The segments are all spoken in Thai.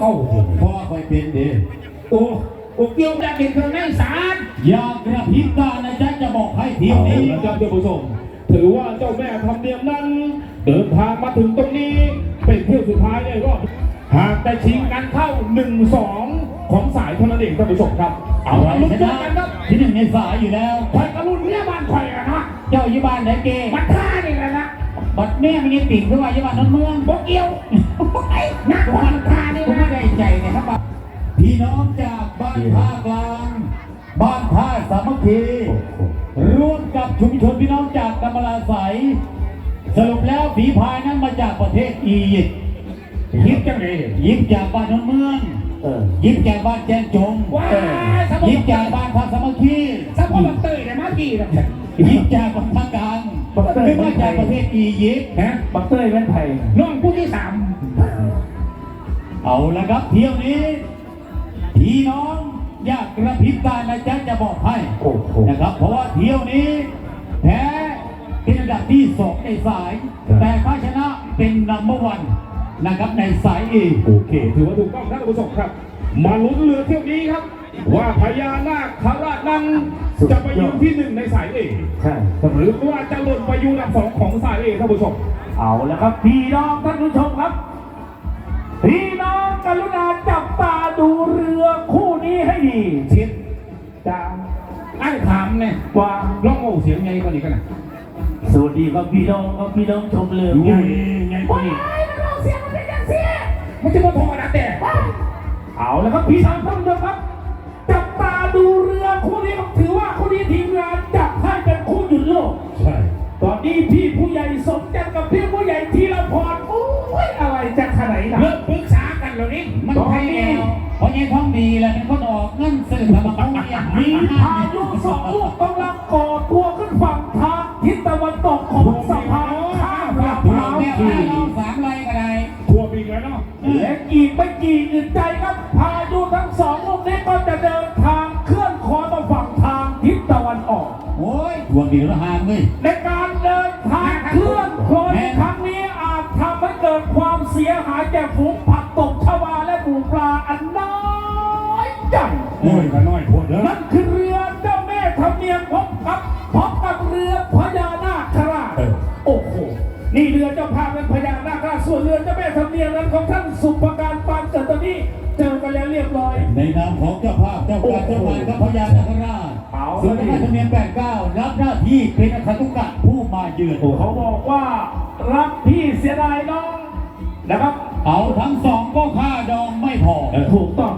เก่าผมพ่อคอยเป็นเด้โอ้โอ้เกี่ยวกับกินเครื่องในสารอย่ากระพริบตานะจ๊ะจะบอกให้ทีมเอานี้ละครับท่านผู้ชมถือว่าเจ้าแม่ทำเนียมนั้น เดินทางมาถึงตรงนี้เป็นเที่ยวสุดท้ายในรอบหากแต่ชิงกันเข้าหนึ่งสองของสายเท่านั้นเองท่านผู้ชมครับ เอาเอาละไว้ลุ้นชเจอนะกันครับที่หนึ่งในสายอยู่แล้วคอยกระลุ่นเนี่ยบ้านคอยกันนะเจ้ายี่บ้านไหนเกมันท่านี่แหละนะ บัดแม่มันยังติ่งขึ้นมายี่บ้านนนเมืองบอกเกี่ยวไอ้นักมันท่านี่ผมไม่นะได้ใจเนะครับ พี่น้องจากบ้านท่ากลาง บ้านท่าสามัคคีร่วมกับชุมชนพี่น้องจากกำมะลาใสยสรุปแล้วฝีพายนั้นมาจากประเทศอียิปต์ยิบจังเลยยิบจากบ้านนนเมืองเออยิบจากบ้านแจนจงว้ายสมยิบูบรณ์จากบ้านท่าสามัคคีสมบูรณ์เตยเนี่ยมากี่นะยิบจากบ้านท่าก ลางไม่มาจากประเทศอียิปต์ฮะบักเตอร์แว่นไทยน้องผู้ที่สามเอาละครับเที่ยวนี้พี่น้องอยากกระพริบตานะจ๊ะจะบอกให้โอ้โหนะครับ เพราะว่าเที่ยวนี้แพ้เป็นอันดับที่สองในสาย แต่ภาชนะเป็นนัมเบอร์วันนะครับในสายเอโอเค ถือว่าถูกต้องท่านผู้ชมครับ มาลุ้นเรือเที่ยวนี้ครับ ว่าพญานาคราชนั้น จะไปอยู่ที่หนึ่งในสายเอใช่หรือว่าจะหล่นไปอยู่อันดับสองของสายเอท่านผู้ชมเอาแล้วครับพี่น้องท่านผู้ชมครับพี่น้องกรุณาจับตาดูเรือคู่นี้ให้ดีเช็ดจ้าไอ้ถามเนี่ยว่าร้องโง่เสียงไงกว่านี้กันนะสวัสดีครับพี่น้องครับพี่น้องชมเรือไงคู่นี้ไงกว่านี้มันจะมาโทรนะแต่เอาแล้วครับพี่น้องท่านผู้ชมครับจับตา ดูเรือคู่นี้ครับถือว่าคู่นี้ทีมงานจับให้เป็นคู่หยุดโลก ใช่ ตอนนี้พี่ผู้ใหญ่สมจันกับพี่ผู้ใหญ่ทีละพรโอ้ยอะไรจะขนาดไหนเลินะกปรึกษากันแล้วนี่มันแพ้แล้วเพราะยังท้องดีแหละเป็นคนออกเงินซื้อสมบัติอย่างมีพายุสองลูกกำลังก่อตัวขึ้นฝั่งทางทิศตะวันตกของสะพานข้ามลำถูกน้ำแม่ชีว่าเราสามไรก็ได้ ทัวร์บินแล้วเนาะ และอีกไม่กี่อึดใจครับ พายุทั้งสอง อ้ยทวงดีแล้วห่างเลยในการเดินทางเคลื่อนโคลนครั้งนี้อาจทำให้เกิดความเสียหายแก่ฝูงผักตบชวาและหมูปลาอันน้อยใหญ่โอ้ยก็น้อยโพดเด้อนั่นคือเรือเจ้าแม่ทำเนียมพบกับพบกับเรือพญานาคราชโอ้โหนี่เรือเจ้าภาพเป็นพญานาคราชส่วนเรือเจ้าแม่ทำเนียมนั้นของท่านสุภการปานเกิดตอนนี้ เจอกันแล้วเรียบร้อยในนามของเจ้าภาพเจ้าการเจ้างานพระพญานาคราชเอาสุนทรธรรมเนียมแปดเก้ารับหน้าที่เป็นอัครตุกะผู้มาเยือนเขาบอกว่ารักพี่เสียดายน้องนะครับ เอาทั้งสองก็ค่าดองไม่พอถูกต้อง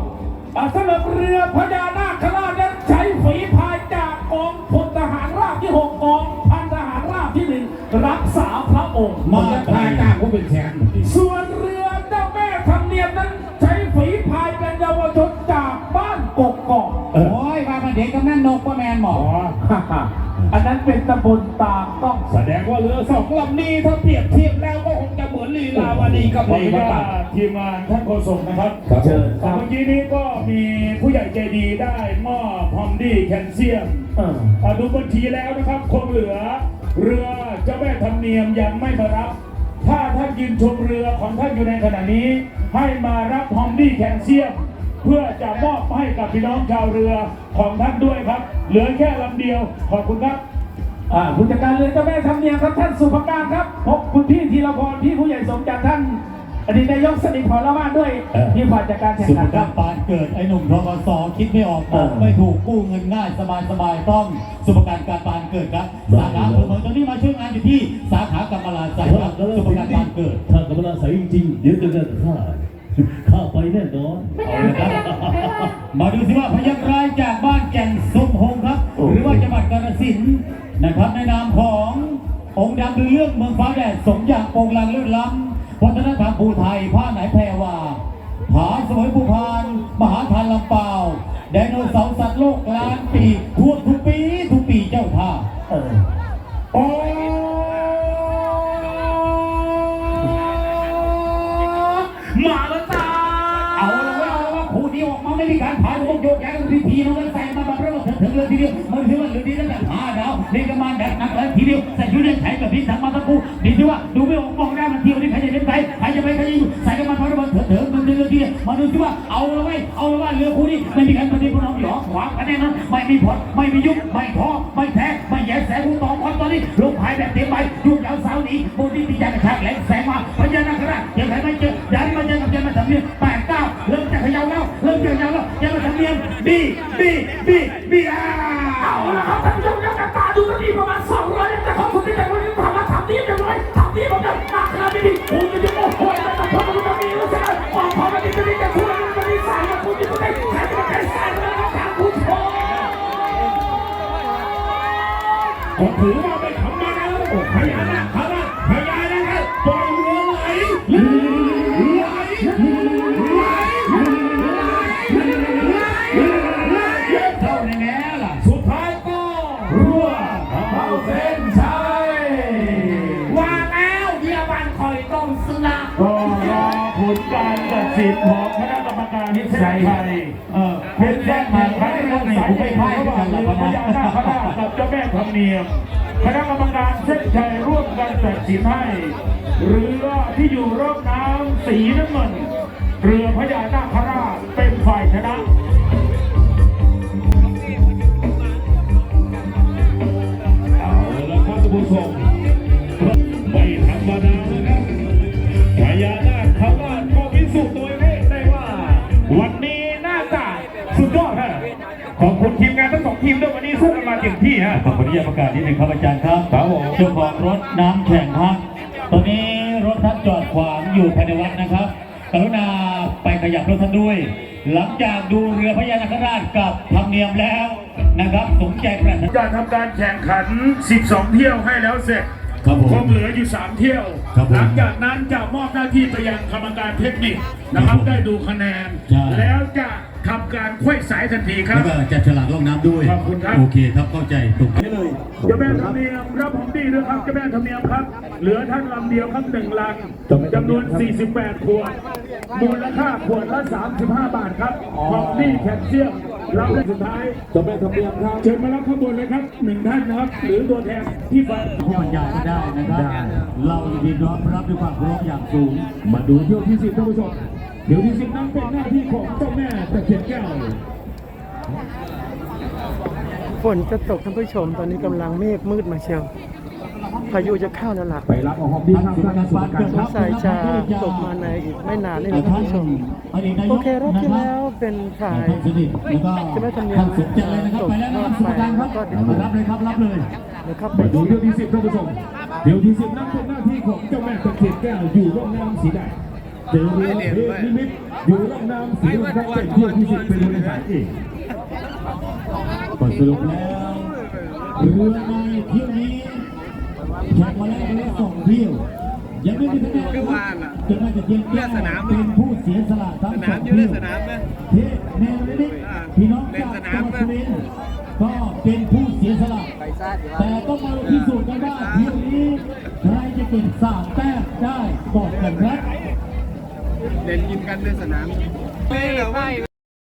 อ่าสำหรับเรือพญานาคราชนั้นใช้ฝีพายจากกองพลทหารราบที่หกกองพันทหารราบที่หนึ่งรักษาพระองค์มา ออ๋ออันนั้นเป็นตำบลตากต้องแสดงว่าเรือสองลำนี้ถ้าเปรียบเทียบแล้วก็คงจะเหมือนลีลาวดีกับวันลีนี้ลาทีมงานท่านโฆษกนะครับเชิญคเมื่รับอกี้นี้ก็มีผู้ใหญ่ใจดีได้มอบพอมดี้แคลเซียมเอออ่าดูบัญชีแล้วนะครับคงเหลือ เรือเจ้าแม่ธรรมเนียมยังไม่มารับ ถ้าท่านยืนชมเรือของท่านอยู่ในขณะนี้ ให้มารับพอมดี้แคลเซียม เพื่อจะมอบให้กับพี่น้องชาวเรือของท่านด้วยครับ เหลือแค่ลำเดียวขอบคุณครับอ่าผู้จัดการเรือเจ้าแม่ทำเนียมครับท่านสุภการครับพบคุณพี่ธีรพรพี่ผู้ใหญ่สมจันทร์ท่านอดีตนายกสนิทพรละมาด้วยที่ฝ่ายจัดการแข่งสุภขันคการัรบปานเกิดไอ้หนุ่มทกสคิดไม่ออกบอกเออไม่ถูกกู้เงินง่ายสบายสบายต้องสุภการการปานเกิดครับสาขาอำเภอเมืองตอนนี้มาช่วยงานอยู่ที่สาขากำมะลาใสครับสุภการปานเกิด ถ้ากำลังใสจริงๆเดี๋ยวจะเดินข้า ข้าไปแน่นอนเอาละครับมาดูสิว่าพยัคฆ์ร้ายจากบ้านแก่นสมหงครับ หรือว่าจังหวัดกาฬสินธุ์นะครับในนามขององค์ดำดูเรื่องเมืองฟ้าแดดสมอย่างโปงลังเลื่อนล้ำวัฒนธรรมภูไทยผ้าไหนแพรวาผาสมุยภูพาน มหาทานลำเปาไดโนเสาร์สัตว์โลกล้านปีทั่วทุกปี ทุกปีเจ้าท่า พีมาไม่มีการผ่านวงโยกย้ายกันทีทีมันก็ใส่มาแบบเรื่องถิดเรือทีเดียวมันถือว่าเรือดีตั้งแต่ห้าดาวนี่ก็มาดักนักแล้วทีเดียวใส่ชุดเล่นไทยกับพี่สังมาตะกูดีที่ว่าดูไม่ออกมองได้มันเที่ยวนี่ใครจะเล่นไปใครจะไปใครจะอยู่ใส่กันมาพอได้บอลเถิดเถิดมันเรือทีเดียวมาดูที่ว่าเอาละไว้เอาละว่าเรือคู่นี้ไม่มีใครปฏิบัติหยอกขวางกันแน่นอนไม่มีผลไม่มียุบไม่ท้อไม่แพ้ไม่แย่แสงหูตองควันตอนนี้ลงพายแบบเต็มใบยุบยาวสาวหนีโบตี้ตีใจกระชากแหลงแสง บีบีบีบีอ้าเอาละครับท่านผู้ชมครับตาดูกันดีประมาณ200แต่ของคุณที่แต่คนนี้ทำมาทำนี้อย่างไรทำนี้ผมจะหนักขนาดนี้คุณจะยุ่งโอ้โหแต่พอมันจะมีรู้สึกออกพอมันจะมีแต่คุณมันมีสายกับคุณที่คุณได้ใช้ก็ได้สายแล้วก็ทางคุณโชก็ถือว่าไม่ธรรมดาโอ้วพญานาคราชพญานาค สิทธิ์ของคณะกรรมการนิสัยไทยเออเป็นแรกมาครั้งแรกในผมไม่พลาดระหว่างเรือพญานาคราชกับเจ้าแม่ธรรมเนียมคณะกรรมการเส้นชัยร่วมกันตัดสินให้เรือที่อยู่รอบน้ำสีน้ำเงินเรือพญานาคราชเป็นฝ่ายชนะ ทั้งสองทีมด้วยวันนี้สู้กันมาเต็มที่ฮะขออนุญาตประกาศนิดหนึ่งครับอาจารย์ครับครับผมเจ้าของรถน้ำแข็งครับตอนนี้รถท่านจอดขวางอยู่ภายในวัดนะครับ กรุณาไปขยับรถท่านด้วย หลังจากดูเรือพญานาคราชกับธรรมเนียมแล้วนะครับสมใจปรารถนาการทำการแข่งขัน 12 เที่ยวให้แล้วเสร็จครับผมคงเหลืออยู่ 3 เที่ยวครับผมหลังจากนั้นจะมอบหน้าที่ไปยังกรรมการเทคนิคนะครับได้ดูคะแนนใช่แล้วจะ ทำการควยสายทันทีครัแล้บ วก็จัดฉลากล่องน้ำด้วย ขอบคุณครับ โอเคครับเข้าใจถูกต้องเลยเจ้าแม่ธรรมเนียมรับผมดีด้วยครับเจ้าแม่ธรรมเนียมครับ เหลือท่านลำเดียวครับหนึ่งลังจำนวน 48 ขวด มูลค่าขวดละ 35 บาทครับของดีแคลเซียมรับและสุดท้ายเจ้าแม่ทำเนียมครับเชิญมารับข้างบนเลยครับหนึ่งท่านนะครับ หรือตัวแทนที่ฟัง ผู้บรรยายก็ได้นะครับ เรายินดีต้อนรับด้วยความเคารพอย่างสูง มาดูเที่ยวที่สิบท่านผู้ชม เที่ยวที่สิบนั้นเป็นหน้าที่ของเจ้าแม่ตะเคียนแก้วฝนจะตกท่านผู้ชมตอนนี้กำลังเมฆมืดมาเชียว พายุจะเข้าแล้วล่ะไปรับเอาหอมดีข้างท่านสุภการสงสัยจะตกมาในอีกไม่นานนี่แหละท่านผู้ชมโอเครอบที่แล้วเป็นถ่ายท่านสนิทแล้วก็ใช่ไหมธรรมเนียมท่านสุขใจเลยนะครับไปแล้วนะครับสุขการครับก็เดี๋ยวรับเลยครับรับเลยนะครับไปมาดูเที่ยวที่สิบท่านผู้ชมเที่ยวที่สิบนั้นเป็นหน้าที่ของเจ้าแม่ตะเคียนแก้วอยู่ร่องน้ำสีแดง เจอเรือเพชนิมิตอยู่ร่องน้ำสีเหลืองครับเที่ยวที่สิบเป็นบริษัทเองก็สรุปแล้วเรือในเที่ยวนี้แข่งมาแล้วแล้วสองเที่ยวยังไม่มีคะแนนนะครับจนมาจะเพียงแค่เป็นผู้เสียสละทั้งสองเที่ยวเทพ เล่นกินกันในสนามไม่หรอว่า